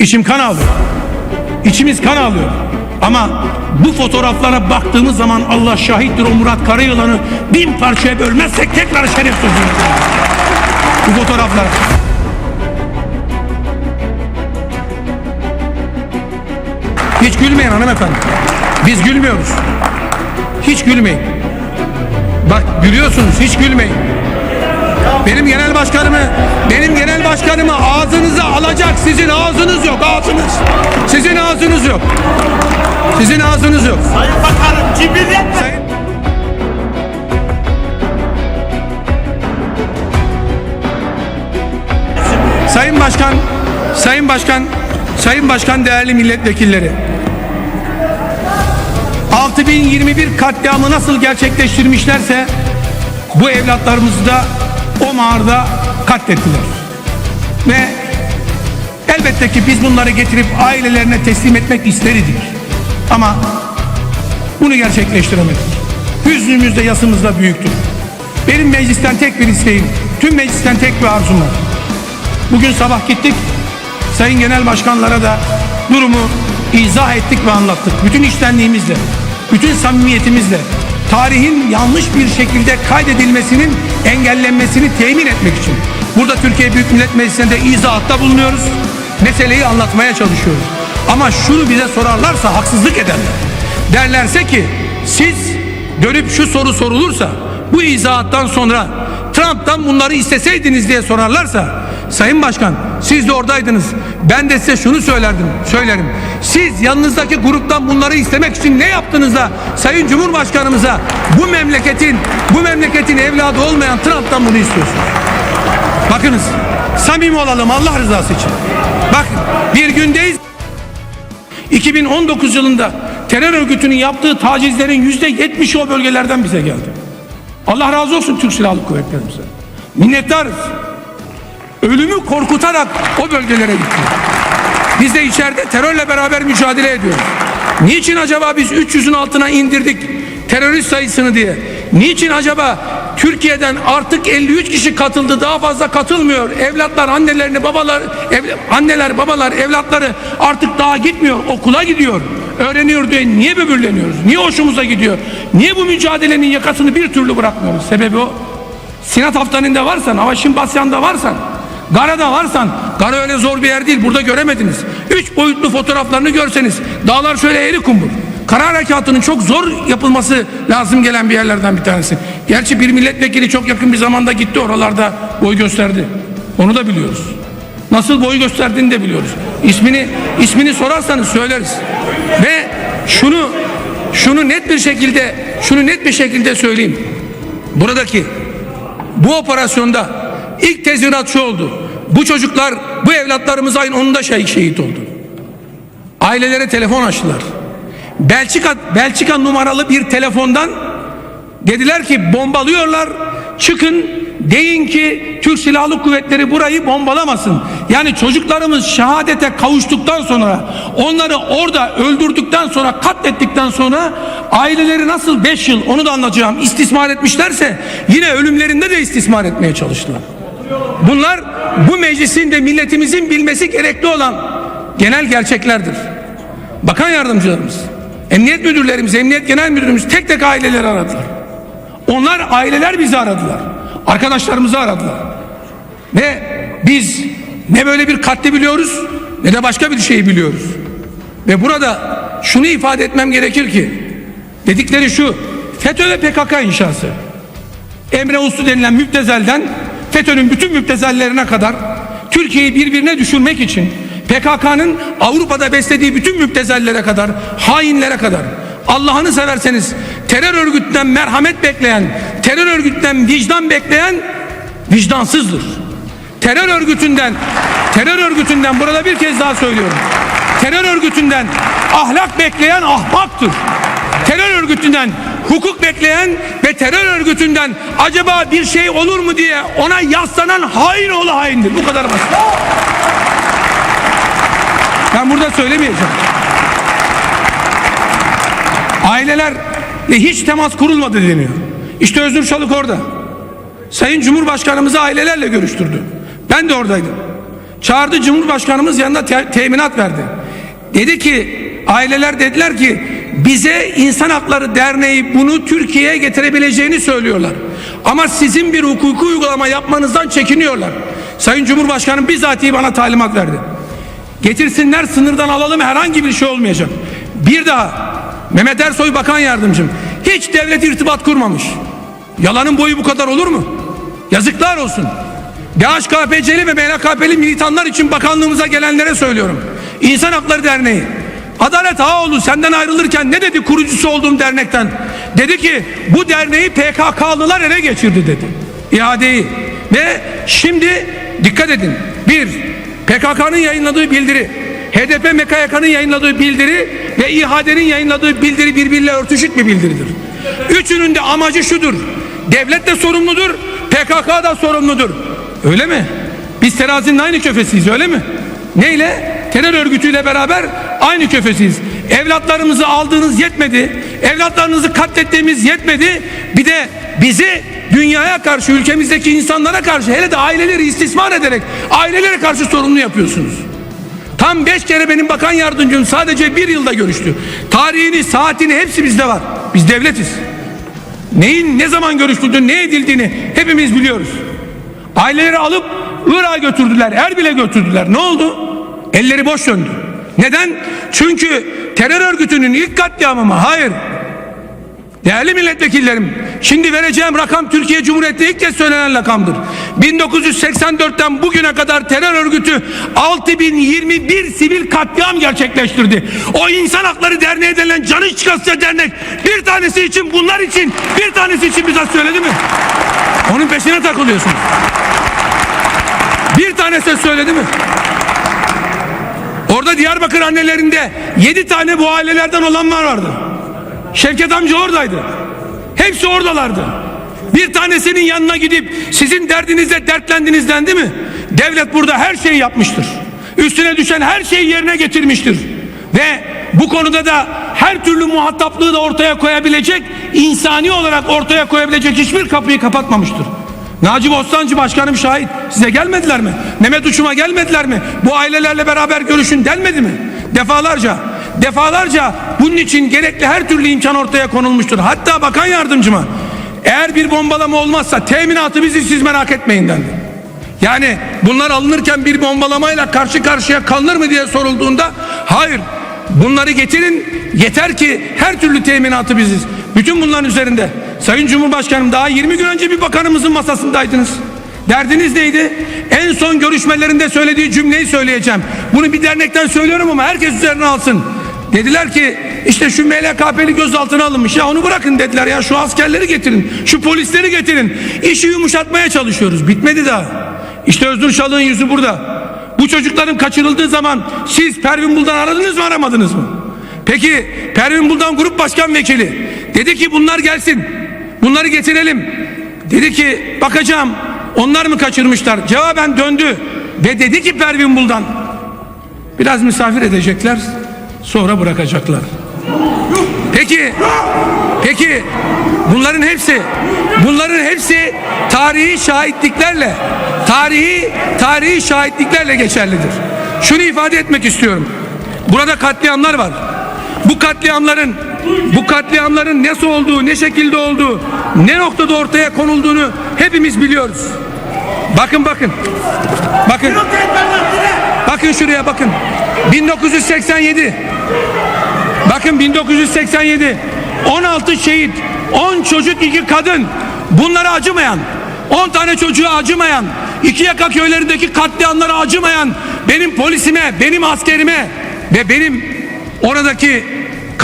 İçim kan ağlıyor. İçimiz kan ağlıyor. Ama bu fotoğraflara baktığımız zaman Allah şahittir o Murat Karayılan'ı bin parçaya bölmezsek tekrar şeref sözü. Bu fotoğraflar. Hiç gülmeyin hanımefendi. Biz gülmüyoruz. Hiç gülmeyin. Bak gülüyorsunuz hiç gülmeyin. Benim genel başkanımı, benim genel başkanımı ağzınıza alacak sizin ağzınız yok ağzınız. Sizin ağzınız yok. Sizin ağzınız yok. Sayın Bakanım cibillet Sayın- Sayın Başkan, Sayın Başkan, Sayın Başkan değerli milletvekilleri. 6021 katliamı nasıl gerçekleştirmişlerse bu evlatlarımızı da o mağarada katlettiler. Ve elbette ki biz bunları getirip ailelerine teslim etmek isterdik. Ama bunu gerçekleştiremedik. Hüznümüz de yasımız da büyüktür. Benim meclisten tek bir isteğim, tüm meclisten tek bir arzum var. Bugün sabah gittik, sayın genel başkanlara da durumu izah ettik ve anlattık. Bütün içtenliğimizle, bütün samimiyetimizle, tarihin yanlış bir şekilde kaydedilmesinin engellenmesini temin etmek için. Burada Türkiye Büyük Millet Meclisi'nde izahatta bulunuyoruz. Meseleyi anlatmaya çalışıyoruz. Ama şunu bize sorarlarsa haksızlık ederler. Derlerse ki siz dönüp şu soru sorulursa bu izahattan sonra Trump'tan bunları isteseydiniz diye sorarlarsa Sayın Başkan siz de oradaydınız. Ben de size şunu söylerdim, söylerim. Siz yanınızdaki gruptan bunları istemek için ne yaptınız da Sayın Cumhurbaşkanımıza bu memleketin bu memleketin evladı olmayan Trump'tan bunu istiyorsunuz? Bakınız samimi olalım Allah rızası için. Bakın bir gündeyiz. 2019 yılında terör örgütünün yaptığı tacizlerin yüzde yetmişi o bölgelerden bize geldi. Allah razı olsun Türk Silahlı Kuvvetlerimize. Minnettarız. Ölümü korkutarak o bölgelere gitti. Biz de içeride terörle beraber mücadele ediyoruz. Niçin acaba biz 300'ün altına indirdik terörist sayısını diye? Niçin acaba Türkiye'den artık 53 kişi katıldı daha fazla katılmıyor. Evlatlar annelerini babalar ev- anneler babalar evlatları artık daha gitmiyor okula gidiyor. Öğreniyor diye niye böbürleniyoruz? Niye hoşumuza gidiyor? Niye bu mücadelenin yakasını bir türlü bırakmıyoruz? Sebebi o. Sinat Haftanı'nda varsan, Avaşin Basyan'da varsan, Gara'da varsan, Gara öyle zor bir yer değil, burada göremediniz. Üç boyutlu fotoğraflarını görseniz, dağlar şöyle eri kumbur. Kara harekatının çok zor yapılması lazım gelen bir yerlerden bir tanesi. Gerçi bir milletvekili çok yakın bir zamanda gitti oralarda boy gösterdi. Onu da biliyoruz. Nasıl boy gösterdiğini de biliyoruz. İsmini ismini sorarsanız söyleriz. Ve şunu şunu net bir şekilde şunu net bir şekilde söyleyeyim. Buradaki bu operasyonda ilk tezvirat şu oldu. Bu çocuklar, bu evlatlarımız ayın 10'unda şehit, şehit oldu. Ailelere telefon açtılar. Belçika, Belçika numaralı bir telefondan dediler ki bombalıyorlar. Çıkın deyin ki Türk Silahlı Kuvvetleri burayı bombalamasın. Yani çocuklarımız şehadete kavuştuktan sonra onları orada öldürdükten sonra katlettikten sonra aileleri nasıl 5 yıl onu da anlatacağım istismar etmişlerse yine ölümlerinde de istismar etmeye çalıştılar. Bunlar bu meclisin de milletimizin bilmesi gerekli olan genel gerçeklerdir. Bakan yardımcılarımız, emniyet müdürlerimiz, emniyet genel müdürümüz tek tek aileleri aradılar. Onlar aileler bizi aradılar. Arkadaşlarımızı aradılar. Ve biz ne böyle bir katli biliyoruz ne de başka bir şeyi biliyoruz. Ve burada şunu ifade etmem gerekir ki dedikleri şu FETÖ ve PKK inşası. Emre Uslu denilen müptezelden FETÖ'nün bütün müptezellerine kadar Türkiye'yi birbirine düşürmek için PKK'nın Avrupa'da beslediği bütün müptezellere kadar, hainlere kadar Allah'ını severseniz terör örgütünden merhamet bekleyen, terör örgütünden vicdan bekleyen vicdansızdır. Terör örgütünden, terör örgütünden burada bir kez daha söylüyorum. Terör örgütünden ahlak bekleyen ahmaktır. Terör örgütünden hukuk bekleyen ve terör örgütünden acaba bir şey olur mu diye ona yaslanan hain oğlu haindir. Bu kadar basit. Ben burada söylemeyeceğim. Ailelerle hiç temas kurulmadı deniyor. İşte Özgür Çalık orada. Sayın Cumhurbaşkanımızı ailelerle görüştürdü. Ben de oradaydım. Çağırdı Cumhurbaşkanımız yanına te- teminat verdi. Dedi ki aileler dediler ki bize İnsan Hakları Derneği bunu Türkiye'ye getirebileceğini söylüyorlar. Ama sizin bir hukuki uygulama yapmanızdan çekiniyorlar. Sayın Cumhurbaşkanım bizatihi bana talimat verdi. Getirsinler sınırdan alalım herhangi bir şey olmayacak. Bir daha Mehmet Ersoy Bakan Yardımcım hiç devlet irtibat kurmamış. Yalanın boyu bu kadar olur mu? Yazıklar olsun. DHKPC'li ve MHKP'li militanlar için bakanlığımıza gelenlere söylüyorum. İnsan Hakları Derneği. Adalet Ağoğlu senden ayrılırken ne dedi kurucusu olduğum dernekten? Dedi ki bu derneği PKK'lılar ele geçirdi dedi. İadeyi. Ve şimdi dikkat edin. Bir, PKK'nın yayınladığı bildiri, HDP MKYK'nın yayınladığı bildiri ve İHA'denin yayınladığı bildiri birbiriyle örtüşük bir bildiridir. Üçünün de amacı şudur. Devlet de sorumludur, PKK da sorumludur. Öyle mi? Biz terazinin aynı köfesiyiz öyle mi? Neyle? Terör örgütüyle beraber aynı köfesiyiz. Evlatlarımızı aldığınız yetmedi. Evlatlarınızı katlettiğimiz yetmedi. Bir de bizi dünyaya karşı, ülkemizdeki insanlara karşı hele de aileleri istismar ederek ailelere karşı sorumlu yapıyorsunuz. Tam beş kere benim bakan yardımcım sadece bir yılda görüştü. Tarihini, saatini hepsi bizde var. Biz devletiz. Neyin ne zaman görüşüldüğünü, ne edildiğini hepimiz biliyoruz. Aileleri alıp Irak'a götürdüler, Erbil'e götürdüler. Ne oldu? Elleri boş döndü. Neden? Çünkü terör örgütünün ilk katliamı mı? Hayır. Değerli milletvekillerim, şimdi vereceğim rakam Türkiye Cumhuriyeti'nde ilk kez söylenen rakamdır. 1984'ten bugüne kadar terör örgütü 6021 sivil katliam gerçekleştirdi. O insan hakları derneği denilen canı çıkasıya dernek bir tanesi için bunlar için bir tanesi için bize söyledi mi? Onun peşine takılıyorsun. Bir tanesi söyledi mi? Orada Diyarbakır annelerinde yedi tane bu ailelerden olanlar vardı. Şevket amca oradaydı. Hepsi oradalardı. Bir tanesinin yanına gidip sizin derdinizde dertlendiniz dendi mi? Devlet burada her şeyi yapmıştır. Üstüne düşen her şeyi yerine getirmiştir. Ve bu konuda da her türlü muhataplığı da ortaya koyabilecek, insani olarak ortaya koyabilecek hiçbir kapıyı kapatmamıştır. Naci Bostancı başkanım şahit. Size gelmediler mi? Mehmet Uçum'a gelmediler mi? Bu ailelerle beraber görüşün denmedi mi? Defalarca. Defalarca bunun için gerekli her türlü imkan ortaya konulmuştur. Hatta bakan yardımcıma eğer bir bombalama olmazsa teminatı bizi siz merak etmeyin dendi. Yani bunlar alınırken bir bombalamayla karşı karşıya kalınır mı diye sorulduğunda hayır bunları getirin yeter ki her türlü teminatı biziz. Bütün bunların üzerinde Sayın Cumhurbaşkanım daha 20 gün önce bir bakanımızın masasındaydınız. Derdiniz neydi? En son görüşmelerinde söylediği cümleyi söyleyeceğim. Bunu bir dernekten söylüyorum ama herkes üzerine alsın. Dediler ki işte şu MLKP'li gözaltına alınmış ya onu bırakın dediler ya şu askerleri getirin şu polisleri getirin işi yumuşatmaya çalışıyoruz bitmedi daha işte Özgür Şal'ın yüzü burada bu çocukların kaçırıldığı zaman siz Pervin Buldan aradınız mı aramadınız mı peki Pervin Buldan grup başkan vekili dedi ki bunlar gelsin bunları getirelim dedi ki bakacağım onlar mı kaçırmışlar cevaben döndü ve dedi ki Pervin Buldan biraz misafir edecekler sonra bırakacaklar. Peki, peki bunların hepsi, bunların hepsi tarihi şahitliklerle, tarihi tarihi şahitliklerle geçerlidir. Şunu ifade etmek istiyorum. Burada katliamlar var. Bu katliamların bu katliamların nasıl olduğu, ne şekilde olduğu, ne noktada ortaya konulduğunu hepimiz biliyoruz. Bakın bakın. Bakın. Bakın şuraya bakın. 1987 Bakın 1987 16 şehit 10 çocuk 2 kadın bunlara acımayan 10 tane çocuğa acımayan iki yaka köylerindeki katliamlara acımayan benim polisime benim askerime ve benim oradaki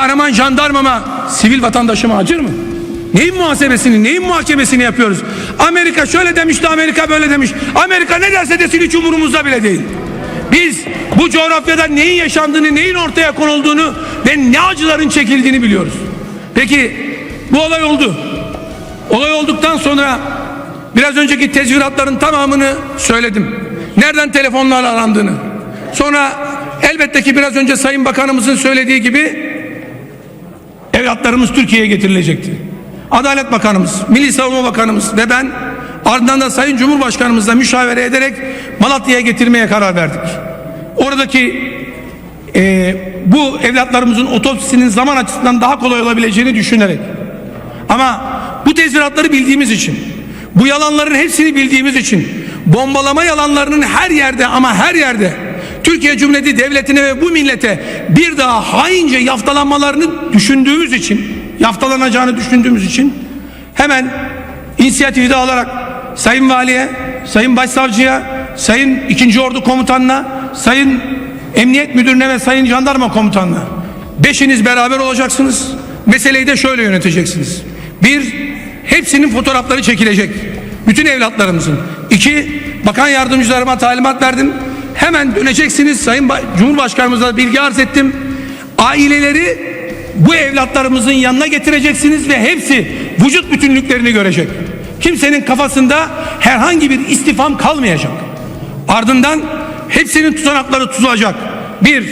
kahraman jandarmama sivil vatandaşıma acır mı? Neyin muhasebesini, neyin muhakemesini yapıyoruz? Amerika şöyle demişti, Amerika böyle demiş. Amerika ne derse desin hiç umurumuzda bile değil. Biz bu coğrafyada neyin yaşandığını, neyin ortaya konulduğunu ve ne acıların çekildiğini biliyoruz. Peki bu olay oldu. Olay olduktan sonra biraz önceki tezviratların tamamını söyledim. Nereden telefonlarla arandığını. Sonra elbette ki biraz önce Sayın Bakanımızın söylediği gibi evlatlarımız Türkiye'ye getirilecekti. Adalet Bakanımız, Milli Savunma Bakanımız ve ben Ardından da Sayın Cumhurbaşkanımızla müşavere ederek Malatya'ya getirmeye karar verdik. Oradaki e, bu evlatlarımızın otopsisinin zaman açısından daha kolay olabileceğini düşünerek ama bu tezviratları bildiğimiz için bu yalanların hepsini bildiğimiz için bombalama yalanlarının her yerde ama her yerde Türkiye Cumhuriyeti Devleti'ne ve bu millete bir daha haince yaftalanmalarını düşündüğümüz için yaftalanacağını düşündüğümüz için hemen inisiyatifi de alarak Sayın Valiye, Sayın Başsavcıya, Sayın 2. Ordu Komutanına, Sayın Emniyet Müdürüne ve Sayın Jandarma Komutanına beşiniz beraber olacaksınız. Meseleyi de şöyle yöneteceksiniz. Bir, hepsinin fotoğrafları çekilecek. Bütün evlatlarımızın. İki, bakan yardımcılarıma talimat verdim. Hemen döneceksiniz. Sayın Ba- Cumhurbaşkanımıza bilgi arz ettim. Aileleri bu evlatlarımızın yanına getireceksiniz ve hepsi vücut bütünlüklerini görecek. Kimsenin kafasında herhangi bir istifam kalmayacak. Ardından hepsinin tutanakları tutulacak. Bir,